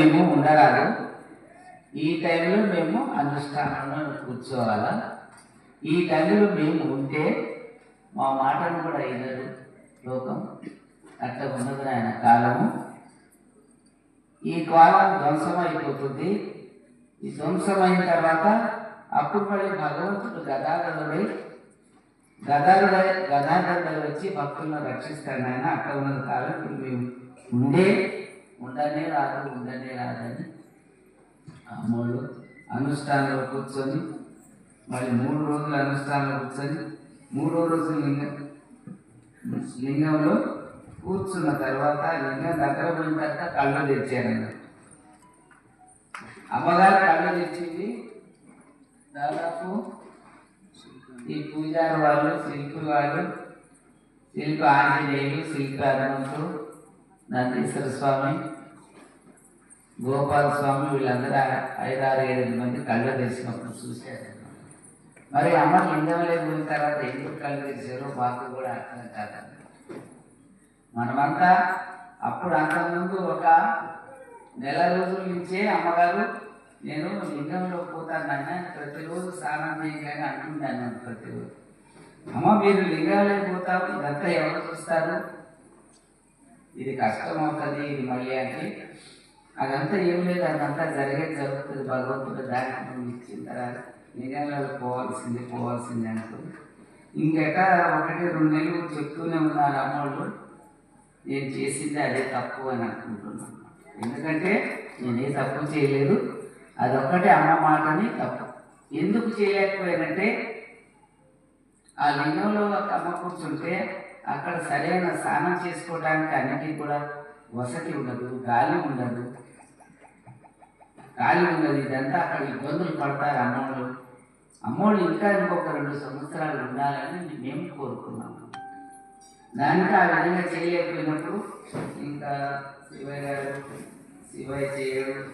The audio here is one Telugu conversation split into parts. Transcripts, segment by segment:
మేము ఉండరాదు. ఈ టైంలో మేము అనుష్ఠానంలో కూర్చోవాలా? ఈ టైంలో మేము ఉంటే మా మాటను కూడా వినరు లోకం. అట్లా ఉన్నది ఆయన కాలము. ఈ కాలం ధ్వంసం అయిపోతుంది ఈ ధ్వంసం అయిన తర్వాత అప్పుడు మళ్ళీ భగవంతుడు గదాగదుడై గదారుడై గదాధరుడై వచ్చి భక్తులను రక్షిస్తాడు ఆయన అక్కడ ఉన్న కాలం ఇప్పుడు మేము ఉండే ఉండనే రాదు ఉండనే రాదని అమ్మోళ్ళు అనుష్ఠానంలో కూర్చొని మళ్ళీ మూడు రోజులు అనుష్ఠానంలో కూర్చొని మూడో రోజు లింగం లింగంలో కూర్చున్న తర్వాత లింగం దగ్గర పోయిన తర్వాత కళ్ళు తెచ్చారన్నారు అమ్మగారు కళ్ళు తెచ్చింది దాదాపు ఈ పూజారి వాళ్ళు సిల్క్ వాళ్ళు శిల్ప ఆంజనేయులు సిల్క్ హనుమంతుడు నందీశ్వర స్వామి గోపాల స్వామి వీళ్ళందరూ ఐదారు ఏడు మంది కళ్ళు తెచ్చినప్పుడు చూశారు. మరి అమ్మ లింగం లేకపోయిన తర్వాత ఎందుకు కళ్ళు తెలిసారో మాకు కూడా అర్థం కాదు మనమంతా అప్పుడు అంతకుముందు ఒక నెల రోజుల నుంచే అమ్మగారు నేను లింగంలో పోతానన్నా ప్రతిరోజు స్నానం చేయగానే అంటున్నాను ప్రతిరోజు. అమ్మ మీరు లింగంలో పోతావు ఇదంతా ఎవరు చూస్తారు? ఇది కష్టం అవుతుంది ఇది మళ్ళీ అంటే అదంతా ఏం లేదు అదంతా జరిగేది జరుగుతుంది. భగవంతుడు దానికి నువ్వు ఇచ్చిన తర్వాత నిజంగా పోవాల్సింది పోవాల్సింది అంటూ. ఇంకెట ఒకటి రెండు నెలలు చెప్తూనే ఉన్నారు అమ్మోళ్ళు. నేను చేసింది అదే తప్పు అని అనుకుంటున్నాను. ఎందుకంటే నేనే తప్పు చేయలేదు. అదొక్కటే అమ్మ మాటని తప్పు. ఎందుకు చేయలేకపోయానంటే ఆ లింగంలో ఒక అమ్మ కూర్చుంటే అక్కడ సరైన స్నానం చేసుకోవడానికి అన్నిటికీ కూడా వసతి ఉండదు గాలి ఉండదు. గాలి ఉండదు ఇదంతా అక్కడ ఇబ్బందులు పడతారు అమ్మోళ్ళు. అమ్మోళ్ళు ఇంకా ఇంకొక రెండు సంవత్సరాలు ఉండాలని మేము కోరుకున్నాము. దానికి ఆ విధంగా చేయలేకపోయినప్పుడు ఇంకా శివయ్య గారు శివయ్య చేయడు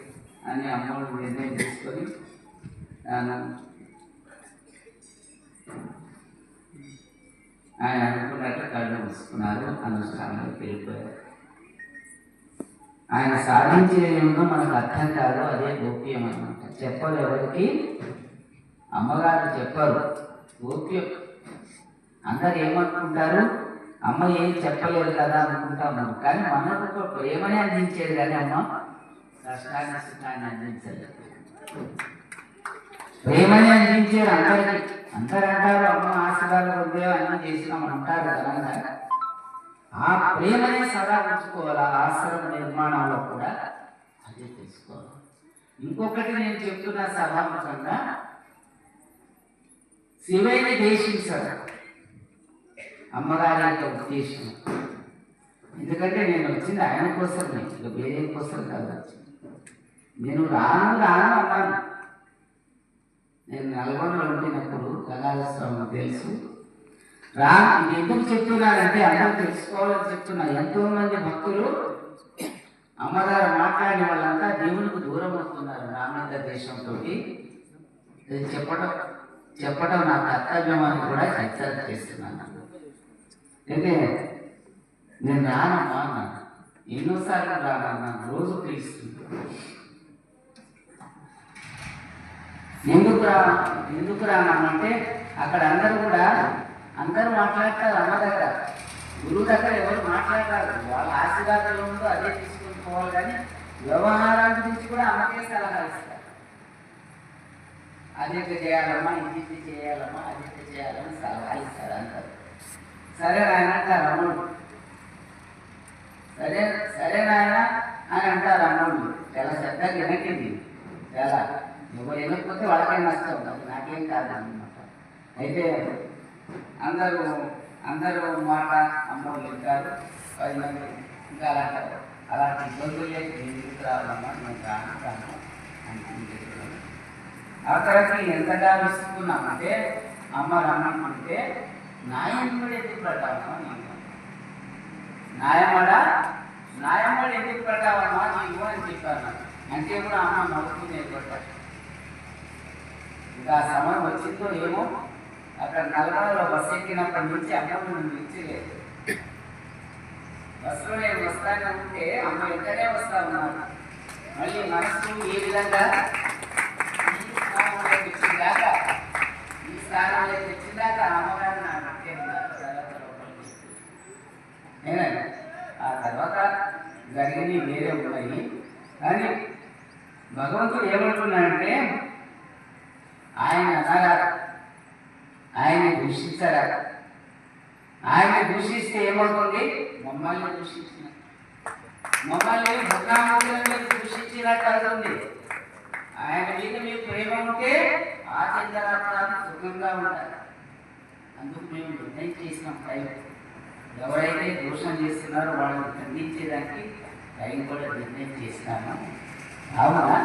అని అమ్మోళ్ళు నిర్ణయం తీసుకొని ఆయన అనుకున్నట్లు కళ్ళు మూసుకున్నారు అనుష్ఠానాలు వెళ్ళిపోయారు ఆయన సాధించేది ఏమో మనకు అర్థం కాదు అదే గోప్యం అనమాట చెప్పరు ఎవరికి? అమ్మగారు చెప్పరు. గోప్యం. అందరు ఏమనుకుంటారు? అమ్మ ఏం చెప్పలేదు కదా అనుకుంటాము కానీ మనకు ఒక ప్రేమనే అందించేది కానీ అమ్మ కష్టాన్ని సుఖాన్ని అందించలేదు. ప్రేమని అందించేది అందరికీ. అందరు అంటారు అమ్మ ఆశీర్వాదం పొందే అన్నీ చేసినాం అంటారు కదా ఆ ప్రేమనే సదా ఉంచుకోవాలి? ఆ ఆశ్రమ నిర్మాణంలో కూడా అదే తెలుసుకోవాలి. ఇంకొకటి నేను చెప్తున్నా సభాముఖంగా. శివైన దేశించారు అమ్మగారి యొక్క ఉద్దేశం. ఎందుకంటే నేను వచ్చింది ఆయన కోసం ఇక వేరే కోసం కాదు. వచ్చింది నేను రాను రాను అన్నాను. నేను నల్గొండలో ఉండినప్పుడు కళాల తెలుసు. రా ఇది ఎందుకు చెప్తున్నారంటే అందరూ తెలుసుకోవాలని చెప్తున్నా ఎంతో మంది భక్తులు అమ్మగారు మాట్లాడిన వాళ్ళంతా దేవునికి దూరం అవుతున్నారు రామేంద్ర దేశంతో ఇది చెప్పడం చెప్పడం నా కర్తవ్యం అని కూడా హెచ్చరిక చేస్తున్నాను. అయితే నేను రానమ్మా అన్నాను ఎన్నోసార్లు రానన్నాను రోజు పిలుస్తున్నాను ఎందుకు రా ఎందుకు రానంటే అక్కడ అందరూ కూడా అందరూ మాట్లాడతారు అమ్మ దగ్గర. గురువు దగ్గర ఎవరు మాట్లాడతారు. వాళ్ళ ఆశీర్వాదాలు ఉందో అదే తీసుకుని పోవాలి కానీ వ్యవహారాల గురించి కూడా అమ్మకే సలహా ఇస్తారు. అది చేయాలమ్మా? ఇది ఇట్లా చేయాలమ్మా? అది చేయాలని సలహా ఇస్తారు అంటారు. సరే నాయన అంటారు అమ్ముడు సరే సరే నాయన అని అంటారు అమ్ముడు చాలా శ్రద్ధగా వినకింది చాలా నువ్వు వినకపోతే వాళ్ళకే నష్టం అది నాకేం కాదు అనమాట అయితే అందరూ అందరూ మాట అమ్మోళ్ళు వింటారు పది మంది ఇంకా అలా అలాంటి ఇబ్బందులు లేక ఎందుకు రావాలమ్మా నేను రాను రాను అనుకుంటున్నాను ఆ తర్వాత ఎంతగా విసుకున్నామంటే అమ్మ రమ్మంటే నాయమ్మడు ఎందుకు పెట్టాలమ్మా నీకు నాయమ్మడ నాయమ్మడు ఎందుకు పెట్టాలమ్మా నీకు అని చెప్పాను అంటే కూడా అమ్మ నవ్వుతుంది ఏర్పడ్డాడు ఇంకా సమయం వచ్చిందో ఏమో అక్కడ నల్గొండలో బస్సు ఎక్కినప్పటి నుంచి అమ్మ నన్ను మించలేదు బస్సులో నేను వస్తానంటే అమ్మ వెంటనే వస్తా ఉన్నారు మళ్ళీ మనసు ఏ విధంగా ఈ స్థానంలోకి వచ్చిందాక ఈ స్థానంలోకి వచ్చిందాక అమ్మగారు నా తర్వాత లోపలికి నేనండి ఆ తర్వాత జరిగినవి వేరే ఉన్నాయి. కానీ భగవంతుడు ఏమంటున్నాడంటే ఆయన అనగారు ఆయన దూషించరా ఆయన దూషిస్తే ఏమవుతుంది? మమ్మల్ని దూషించిన. మమ్మల్ని భద్రాములను దూషించినట్టు అవుతుంది ఆయన మీద మీకు ప్రేమ ఉంటే ఆ సుఖంగా ఉంటారు. అందుకు మేము నిర్ణయం చేసినాం టైం ఎవరైతే దోషం చేస్తున్నారో వాళ్ళని ఖండించేదానికి టైం కూడా నిర్ణయం చేసినాము అవునా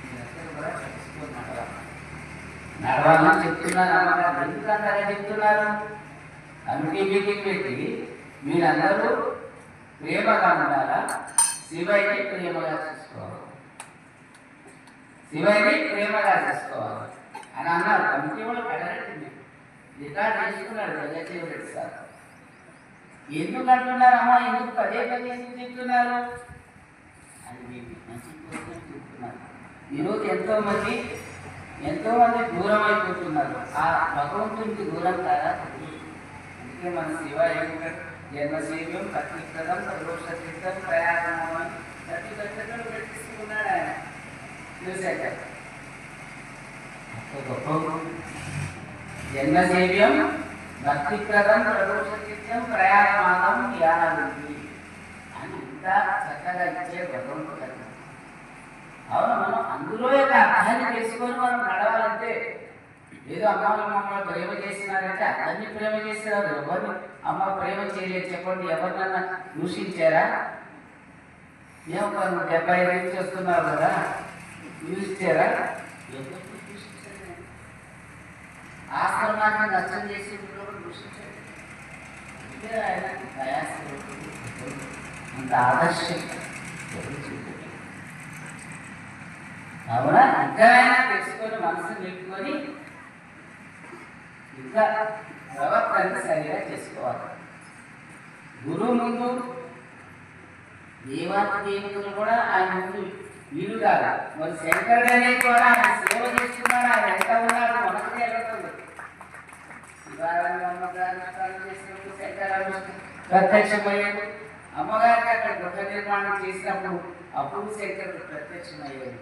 మీరందరూ కూడా తెలుసుకొని నడవాలి. నడవాలని చెప్తున్నారు అమ్మగారు ఎందుకు చెప్తున్నారు? అందుకే మీకు పెట్టి మీరందరూ ప్రేమగా ఉండాలా? శివయ్యని ప్రేమగా చూసుకోవాలి. శివయ్యని ప్రేమగా చూసుకోవాలి. అని అన్నారు. కమిటీ వాళ్ళు కడగట్టింది రికార్డ్ చేసుకున్నాడు జగజ్జీవ రెడ్డి సార్. ఎందుకు అంటున్నారమ్మా ఎందుకు పదే పదే చెప్తున్నారు? అది మీకు మంచి చెప్తున్నారు. ఈరోజు ఎంతో మంది ఎంతో మంది దూరం అయిపోతున్నారు ఆ భగవంతునికి దూరం కాదా? అందుకే మన శివ ఏమిటంటే జన్మశీలం కత్తికృతం ప్రదోష ప్రయాణం అని ప్రతి గంటలో పెట్టిస్తున్నాడు ఆయన. చూశాక. అంత గొప్ప జన్మసేవ్యం భక్తిప్రదం ప్రదోష ప్రయాణమానం ధ్యానం అని ఇంత చక్కగా ఇచ్చే భగవంతుడు అవును మనం అందులో యొక్క అర్థాన్ని తెలుసుకొని మనం నడవాలంటే ఏదో అమ్మ మమ్మల్ని ప్రేమ చేసినారంటే అందరినీ ప్రేమ చేసినారు ఎవరిని అమ్మ ప్రేమ చేయలేదు చెప్పండి ఎవరినన్నా దూషించారా? ఏమో మనం డెబ్బై ఐదు నుంచి వస్తున్నారు కదా దూషించారా? ఎవరు ఆశ్రమాన్ని నష్టం చేసి దూషించారు. ఆయన అంత ఆదర్శం. ఎవరు అవునా ఇంకా తెలుసుకొని మనసు నిలుపుకొని ఇంకా ప్రవర్తన సరిగా చేసుకోవాలి. గురువు ముందు దేవాదేవతలు కూడా ఆయన ముందు వీలు కాదు. మరి శంకరుడు అనేది కూడా ఆయన సేవ చేస్తున్నాడు ఆయన ఎంత ఉన్నాడు మనకు తెలుస్తుంది. చేసినప్పుడు ప్రత్యక్షమయ్యాడు అమ్మగారికి అక్కడ గృహ నిర్మాణం చేసినప్పుడు అప్పుడు శంకరుడు ప్రత్యక్షమయ్యాడు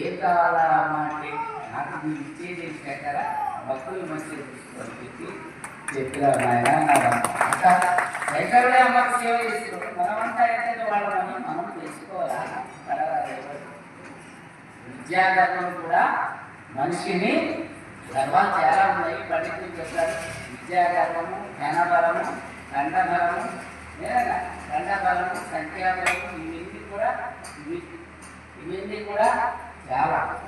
ఏం కావాలా అమ్మ అంటే నాకు మీరు ఇచ్చేది శంకర భక్తులు మంచి పెట్టి చెప్పిరా నాయన అన్నాడు అమ్మ. శంకరుడే అమ్మకు సేవ చేస్తున్నాడు మనమంతా ఎంత వాళ్ళని మనం తెలుసుకోవాలా? విద్యాధర్మం కూడా మనిషిని గర్వాలు చాలా ఉన్నాయి పండితులు చెప్పారు. విద్యాధర్మము ధనబలము దండబలము లేదా కంఠబలము సంఖ్యాబలము ఇవన్నీ కూడా ఇవన్నీ కూడా చాలా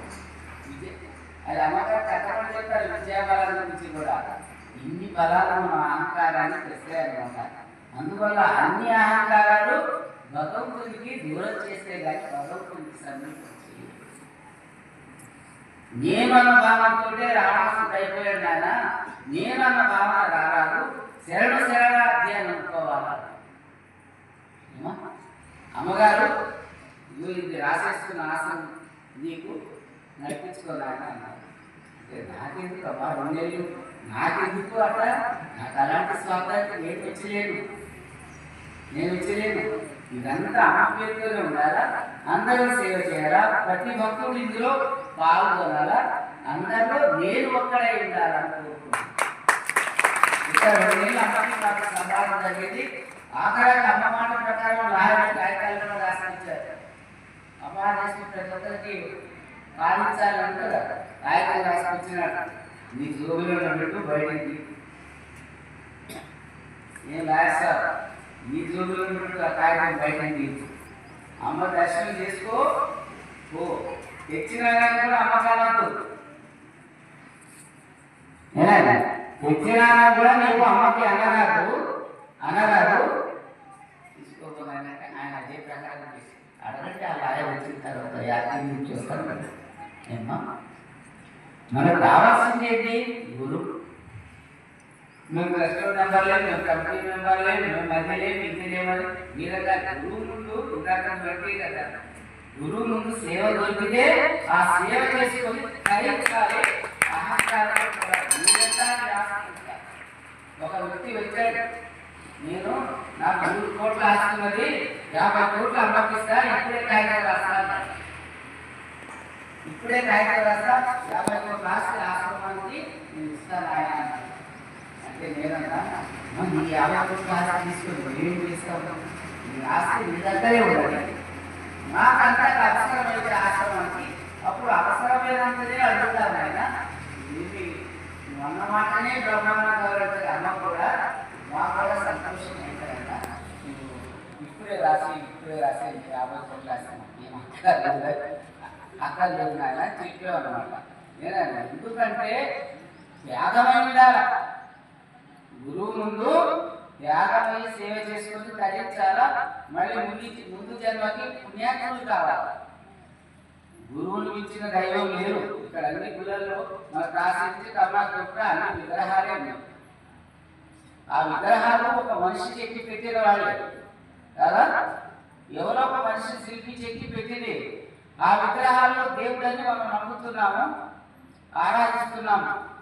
అది అమ్మగారు కష్టపడి చెప్పారు విద్యాబలం గురించి కూడా. ఇన్ని బలాలు మన అహంకారాన్ని తెస్తాయన్నమాట. అందువల్ల అన్ని అహంకారాలు భగవంతుడికి దూరం చేస్తే కానీ భగవంతుడికి సమీపం నేనన్న భావంతో రావణాసుడు అయిపోయాడు నాయన. నేనన్న భావన రారాదు. శరణు శరణార్థి అని అనుకోవాలా? అమ్మగారు ఇది రాసేస్తున్న ఆసనం. నీకు నడిపించుకోలేక అన్నారు అంటే నాకెందుకు అబ్బా రెండేళ్ళు నాకెందుకు అట్లా నాకు అలాంటి స్వార్థానికి నేను వచ్చలేను నేను వచ్చలేను ఇదంతా అమ్మ ఉండాలా? అందరూ సేవ చేయాలా? ప్రతి భక్తుడు ఇందులో పాల్గొనాలా? అందరిలో నేను ఒక్కడే ఉండాలని కోరుకుంటున్నాను ఇక్కడ రెండేళ్ళు అమ్మకి నాకు సంపాదన జరిగింది. ఆఖరాకి అమ్మ మాట ప్రకారం లాయర్ కాగితాలను రాసిచ్చారు. అమ్మ రాసిన ప్రతి ఒక్కరికి పాలించాలని కదా కాగితం నీ జోబులో ఉన్నట్టు బయటికి. ఏం లాయర్ సార్ నీ జోబులో ఉన్నట్టు ఆ కాగితం బయటికి అమ్మ దర్శనం చేసుకో ఓ తెచ్చినా కానీ కూడా అమ్మ కాలద్దు తెచ్చిన తెచ్చినా కూడా నీకు అమ్మకి అనరాదు అనరాదు. అడగండి ఆ లాయర్ వచ్చిన తర్వాత యాత్ర నుంచి ఏమ్మా? మనకు రావాల్సింది ఏంటి? గురు. మేము రెస్టారెంట్ నెంబర్లే మేము కంపెనీ నెంబర్లే మేము మధ్యలే మిగిలినేమని ఇంటి లేమని గురువు ముందు ఇందాక పెట్టి కదా. గురువు ముందు సేవ దొరికితే ఆ సేవ చేసుకొని తరించాలి అహంకారం ఒక వ్యక్తి వచ్చాడు. నేను నాకు మూడు కోట్ల ఆస్తున్నది యాభై కోట్లు అమ్మకిస్తా ఇప్పుడే కాగితాలు రాస్తా ఇప్పుడే కాగితాలు రాస్తా యాభై కోట్ల ఆస్తి ఆశ్రమానికి నేను ఇస్తాను ఆయన అంటే నేనన్నా "అమ్మ, యాభై కోట్ల ఆస్తి తీసుకొని ఏం చేస్తావు? నీ ఆస్తి నీ దగ్గరే ఉండదు నాకంతా అవసరమైతే ఆశ్రమానికి. అప్పుడు అవసరమైనంతనే అడుగుతాను ఆయన ఇది నువ్వు అన్న మాటనే బ్రహ్మాండ గౌరవ అమ్మ కూడా మా కూడా సంతోషం ఏంటంట నువ్వు ఇప్పుడే రాసి ఇప్పుడే రాసి యాభై కోట్లు రాసాను అక్కడ లేదు ఆయన నాయన అనమాట నేనన్నా ఎందుకంటే త్యాగమై ఉండాలి? గురువు ముందు త్యాగమై సేవ చేసుకుని తరించాలా? మళ్ళీ ముందు ముందు జన్మకి పుణ్యాత్ములు కావాలి? గురువుని మించిన దైవం లేరు. ఇక్కడ అన్ని గుళ్ళల్లో మన కాశీ కర్ణాటక అన్ని విగ్రహాలే ఉన్నాయి. ఆ విగ్రహాలు ఒక మనిషి చెక్కి పెట్టిన వాళ్ళే. కదా? ఎవరో ఒక మనిషి శిల్పి చెక్కి పెట్టింది. ఆ విగ్రహాల్లో దేవుడని మనం నమ్ముతున్నాము ఆరాధిస్తున్నాము.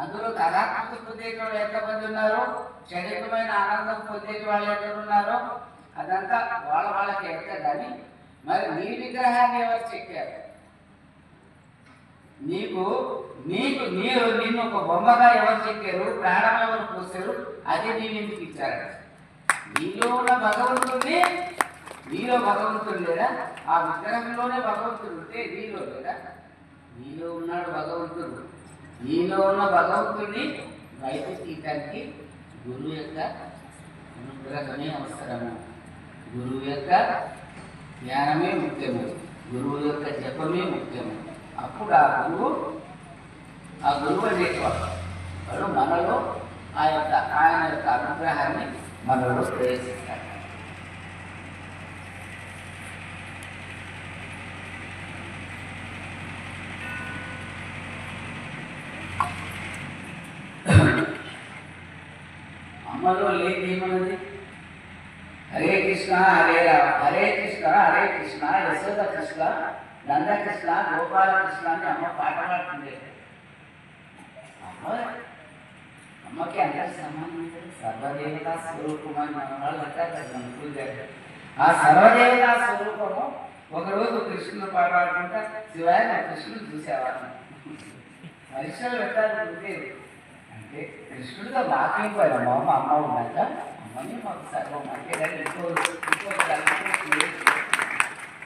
అందులో కళాత్మక పొందేటి వాళ్ళు ఎంతమంది ఉన్నారు? శరీరమైన ఆనందం పొందేటి వాళ్ళు ఎంతమంది ఉన్నారో? అదంతా వాళ్ళ వాళ్ళకి ఎంత కానీ మరి నీ విగ్రహాన్ని ఎవరు చెక్కారు? నీకు నీకు నీరు నిన్ను ఒక బొమ్మగా ఎవరు చెక్కారు? ప్రాణం ఎవరు పోసారు అది నీవు ఎందుకు ఇచ్చారు? నీలో ఉన్న భగవంతుడిని నీలో భగవంతుడు లేదా ఆ విగ్రహంలోనే భగవంతుడు ఉంటే నీలో లేదా నీలో ఉన్నాడు భగవంతుడు. నీలో ఉన్న భగవంతుడిని బయట తీయటానికి గురువు యొక్క అనుగ్రహమే అవసరము. గురువు యొక్క జ్ఞానమే ముఖ్యము. గురువు యొక్క జపమే ముఖ్యము. అప్పుడు ఆ గురువు ఆ గురువు అనేటువంటి వాడు మనలో ఆ యొక్క ఆయన యొక్క అనుగ్రహాన్ని మనలో ప్రవేశిస్తాడు అమ్మలో లేని ఏమన్నది? హరే కృష్ణ హరే రామ. హరే కృష్ణ హరే కృష్ణ. యశోద కృష్ణ నంద కృష్ణ గోపాల కృష్ణ అని అమ్మ పాట పాడుతుంది అమ్మ అమ్మకి అందరి సమానం సర్వదేవతా స్వరూపం అని మన వాళ్ళు అంటారు ఆ సర్వదేవతా స్వరూపము ఒకరోజు కృష్ణుడు పాడాడుకుంటా శివాయ నా కృష్ణుడు చూసేవాడు. పరీక్షలు పెట్టాలి గురుదేవి. అంటే కృష్ణుడితో వాక్యం పోయిన మా అమ్మ అమ్మ ఉన్నాక అమ్మని మాకు సర్వం అంటే కానీ ఇంకో ఇంకో కలిపి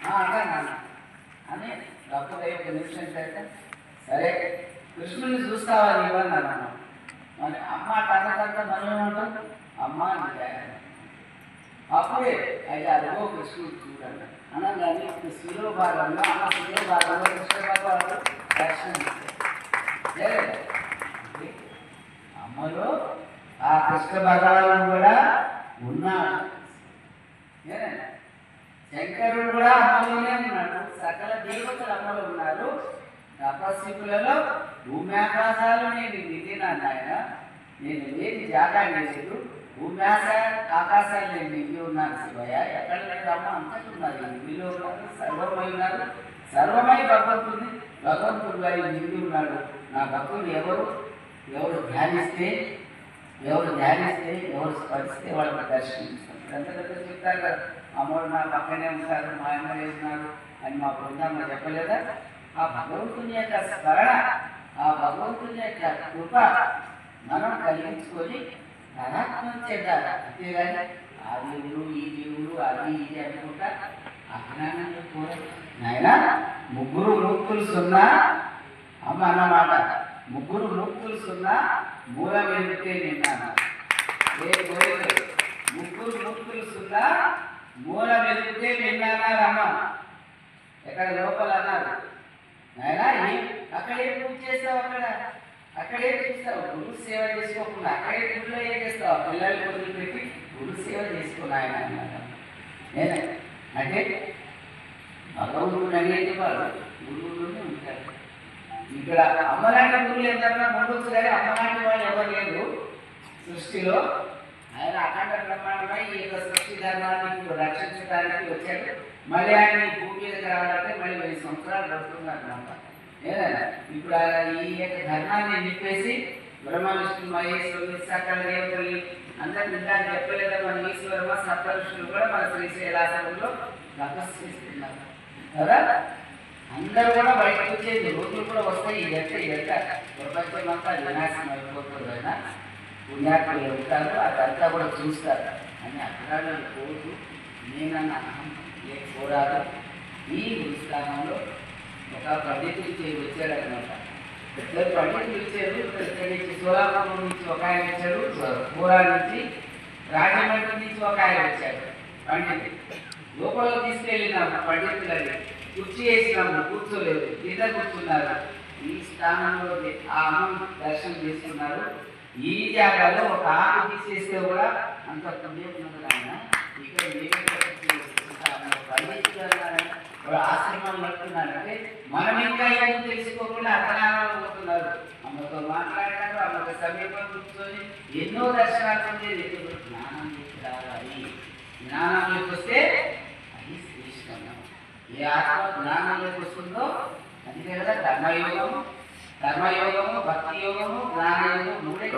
అన్నా నాన్న అని డబ్బులు అయ్యి ఒక నిమిషం చేస్తే సరే కృష్ణుడిని చూస్తావా నీవని అన్నాను మరి అమ్మ తన మనం మనమేమంటాం అమ్మ అని అప్పుడే అయితే అదిగో కృష్ణుడు చూడండి. అనగానే కృష్ణులో భాగంలో అమ్మ శిలో భాగంలో కృష్ణ భగవానుడు దర్శనం అమ్మలో ఆ కృష్ణ భగవాను కూడా ఉన్నాడు. శంకరుడు కూడా అమ్మలోనే ఉన్నాడు. సకల దేవతలు అమ్మలో ఉన్నారు. తపస్సులలో భూమి ఆకాశాలు నేను నిండినాను ఆయన నేను లేని జాగా లేదు. భూమి ఆశ- ఆకాశాలు నేను నిండి ఉన్నాను శివయ్య. ఎక్కడ లేదు అమ్మ అంతటి ఉన్నది నిండిలో ఉన్నారు సర్వమై ఉన్నారు సర్వమై భగవంతుని భగవంతుడు గారి నిండి ఉన్నాడు. నా భక్తులు ఎవరు? ఎవరు ధ్యానిస్తే? ఎవరు ధ్యానిస్తే? ఎవరు స్పరిస్తే వాళ్ళకి దర్శించారు ఎంత పెద్ద చెప్తారు కదా. అమ్మోడు నా పక్కనే ఉంటారు మా అమ్మ ఉన్నారు అని మా బృందమ్మ చెప్పలేదా? ఆ భగవంతుని యొక్క స్మరణ ఆ భగవంతుని యొక్క కృప మనం కలిగించుకొని ధనాత్మం చెడ్డాలి అంతేగాని ఆ దేవుడు ఈ దేవుడు అది ఇది అనుకుంటా అజ్ఞానంలో కూడా నాయన ముగ్గురు మూర్తులు సున్నా అమ్మ అన్నమాట. ముగ్గురు మూర్తులు సున్నా మూలం వెళ్తే నిన్నాను. ఏ ముగ్గురు ముక్తులు సున్నా మూలం నిన్నానా నిన్నారమ్మ ఎక్కడ లోపల అన్నారు? అక్కడే ఏం పూజ చేస్తావు అక్కడ? అక్కడే చూస్తావు గురు సేవ చేసుకోకుండా అక్కడే గుడిలో ఏం చేస్తావు? పిల్లలు వదిలిపెట్టి గురు సేవ చేసుకున్నా ఆయన అన్నారు అంటే భగవంతుడు అనేది వాడు గురువులోనే ఉంటారు ఇక్కడ అమ్మలాంటి గురువులు ఎంతన్నా ఉండొచ్చు కానీ అమ్మలాంటి వాళ్ళు ఎవరు లేరు? సృష్టిలో ఆయన అఖండ బ్రహ్మాండమై ఈ యొక్క సృష్టి ధర్మాన్ని ఇప్పుడు రక్షించడానికి వచ్చాడు. మళ్ళీ ఆయన ఈ భూమి మీదకి రావాలంటే మళ్ళీ వెయ్యి సంవత్సరాలు పడుతున్నారు అనమాట ఏదైనా? ఇప్పుడు ఈ యొక్క ధర్మాన్ని నింపేసి బ్రహ్మ విష్ణు మహేశ్వరుని సకల దేవతల్ని అందరిని ఇందాక చెప్పలేదా మన ఈశ్వరమ సప్త కూడా మన శ్రీశైలాసనంలో తపస్సు చేస్తున్నారు. కదా? అందరూ కూడా బయటకు వచ్చేది రోజులు కూడా వస్తాయి ఈ ఎట్ట ఎట్ట ప్రపంచం అంతా వినాశం అయిపోతుంది అయినా పుణ్యాత్ములు ఉంటారు అదంతా కూడా చూస్తారు. అని అగ్రాలను కోరు నేనన్న అహం ఏ ఈ స్థానంలో ఒక పండితులు చేరి వచ్చాడనమాట ఇద్దరు పండితులు వచ్చారు ఇక్కడి నుంచి సోలాపురం నుంచి ఒక ఆయన వచ్చాడు. పూరా నుంచి రాజమండ్రి నుంచి ఒక ఆయన వచ్చాడు పండితులు లోపల తీసుకెళ్ళినాము పండితులని కుర్చీ వేసినాము కూర్చోలేదు. కింద కూర్చున్నారు. ఈ స్థానంలో ఆ అమ్మను దర్శనం చేస్తున్నారు ఈ జాగాలో ఒక ఆకు తీసేస్తే కూడా అంత పుణ్యం ఆయన. ఇక్కడ వాడు ఆశ్రమం అంటే మనం ఇంకా ఏం తెలుసుకోకుండా అర్థనాలు పోతున్నారు. అమ్మతో మాట్లాడారు అమ్మతో సమీపం కూర్చొని ఎన్నో దర్శనాలు ఉండేది జ్ఞానం రావాలి. జ్ఞానంలోకి వస్తే అది శ్రేష్టం. ఏ ఆత్మ జ్ఞానంలోకి వస్తుందో అది కదా ధర్మయోగం. కర్మయోగము భక్తి యోగము జ్ఞానయోగము మూడే.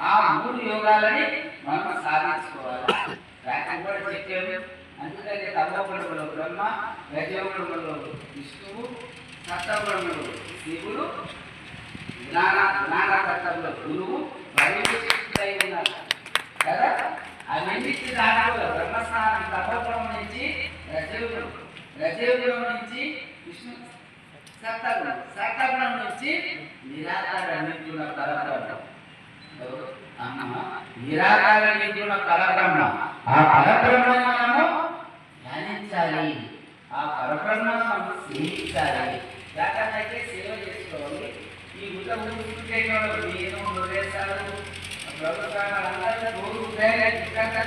ఆ మూడు యోగాలని మనం సాధించుకోవాలి. కూడా చెప్పాము. అందుకని తమోగుణములో బ్రహ్మ రజోగుణములో విష్ణువు సత్వగుణములో శివుడు జ్ఞాన జ్ఞానతత్వంలో గురువు పరిమితుడై ఉన్నారు కదా? అవన్నిటి దాంట్లో బ్రహ్మస్థానం తపోగుణం నుంచి రజోగుణం రజోగుణం నుంచి విష్ణు సత్వగుణం సత్వగుణం నుంచి నిరాకార నిర్గుణ పరబ్రహ్మం. ఎవరు? అమ్మ పరబ్రహ్మ. ఆ పరబ్రహ్మను మనము ధ్యానించాలి. ఆ పరబ్రహ్మను మనం సేవించాలి. దాకైతే సేవ చేసుకోవాలి. ఈ గుట్ట నేను ప్రదేశాలు ప్రభుత్వాలు అందరూ రోజు ఉదయాన్నే చిక్కగా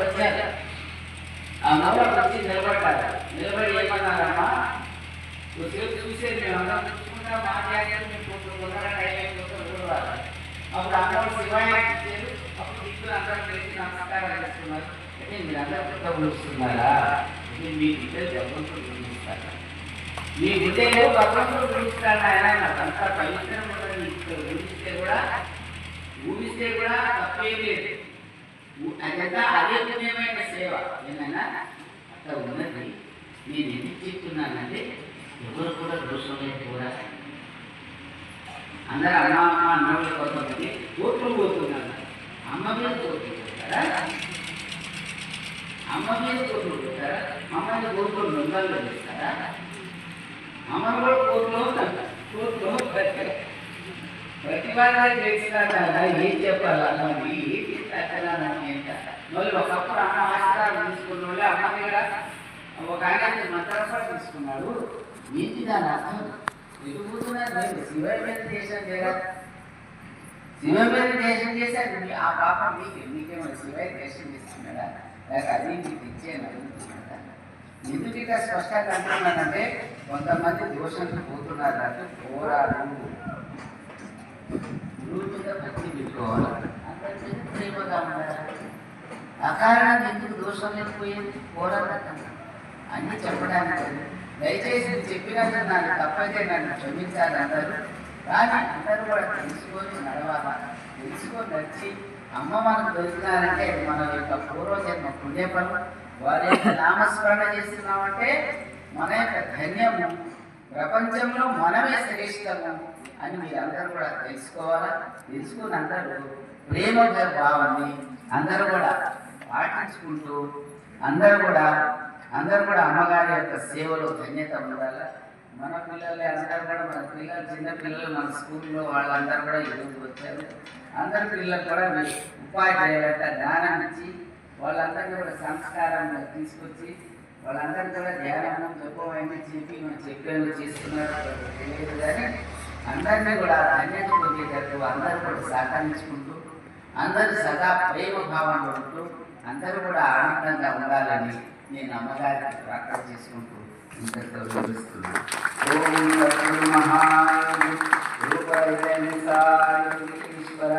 వచ్చారు. ఆ అమ్మవారు వచ్చి నిలబడ్డారు నిలబడి ఏమన్నారమ్మా కొద్దిసేపు చూసేది మేము అందరం చూసుకుంటా మాట్లాడారు మేము కొంచెం తొందరగా టైం అయిపోతుంది చూడాలి అప్పుడు అందరూ శివాయ ఇచ్చారు అప్పుడు దిక్కులు అందరూ కలిసి నమస్కారం చేస్తున్నారు అంటే మీరు అందరూ కొత్త పిలుస్తున్నారా ఇది మీ బిడ్డలు భగవంతుడు పిలుస్తారా మీ బిడ్డలు భగవంతుడు పిలుస్తాడు ఆయన అంత పవిత్రం ఉన్నది ఇక్కడ ఊహిస్తే కూడా ఊహిస్తే కూడా తప్పేం లేదు ఊ- అదంతా అదే సేవ. ఏమైనా? అట్లా ఉన్నది. నేను ఎందుకు చెప్తున్నానంటే ఎవరు కూడా దోషమే కూడా అందరూ అమ్మ అమ్మ అన్నోళ్ళు కొంతమంది కోట్లు పోతున్నారు. అమ్మ మీద కోట్లు పోతారా అమ్మ మీద కోట్లు పోతారా మమ్మల్ని మీద కోట్లు నొందలు చేస్తారా అమ్మ కూడా కోట్లు కోట్లు ప్రతివాదాలు చేసినారా ఏం చెప్పాలి? మరి ఏంటి తగ్గనా మళ్ళీ ఒకప్పుడు అన్న ఆశీర్వాదం తీసుకున్న వాళ్ళే అమ్మ దగ్గర ఒక ఆయన మంత్రసాలు తీసుకున్నాడు ఏంటి దాని అర్థం ఎదుగుతున్నారు మీరు శివ మీద దేశం లేదా శివ మీద దేశం చేశారు ఆ పాప మీకు మీకేమో శివ దేశం చేస్తున్నాడా లేక అది మీకు ఇచ్చేయని అడుగుతున్నాడా ఎందుకు ఇట్లా స్పష్టంగా అంటున్నానంటే కొంతమంది దోషంతో పోతున్నారు అంటే పోరాడు గురువు మీద భక్తి పెట్టుకోవాలి? అందరికీ ప్రేమగా ఉండాలి అకారణం ఎందుకు దోషం లేకపోయింది పోరాటం అన్ని చెప్పడానికి దయచేసి చెప్పినందుకు చెప్పినట్టు నాకు తప్పైతే నన్ను క్షమించాలి అందరూ కానీ అందరూ కూడా తెలుసుకొని నడవాలి తెలుసుకొని నడిచి అమ్మ మనకు దొరికినారంటే మన యొక్క పూర్వజన్మ పుణ్యఫలం వారి యొక్క నామస్మరణ చేస్తున్నామంటే మన యొక్క ధన్యము ప్రపంచంలో మనమే శ్రేష్టము అని మీరందరూ కూడా తెలుసుకోవాలా తెలుసుకుని అందరూ ప్రేమ భావాన్ని అందరూ కూడా పాటించుకుంటూ అందరూ కూడా అందరూ కూడా అమ్మగారి యొక్క సేవలో ధన్యత ఉండాలి? మన పిల్లలు అందరూ కూడా మన పిల్లలు చిన్న పిల్లలు మన స్కూల్లో వాళ్ళందరూ కూడా ఈరోజు వచ్చారు. అందరి పిల్లలు కూడా మీరు ఉపాధ్యాయులంట జ్ఞానం ఇచ్చి వాళ్ళందరినీ కూడా సంస్కారంగా తీసుకొచ్చి వాళ్ళందరికీ కూడా ధ్యానం చెప్పమని చెప్పి మనం చెప్పేందుకు చేస్తున్నారు తెలియదు కానీ అందరినీ కూడా ధన్యత పొందేటట్టు అందరూ కూడా సహకరించుకుంటారు అందరూ సదా ప్రేమ భావంలో ఉంటూ అందరూ కూడా ఆనందంగా ఉండాలని నేను అమ్మగారికి ప్రార్థన చేసుకుంటూ ఇంతటితో వివరిస్తున్నాను ఓం లక్ష్మీ ఈశ్వర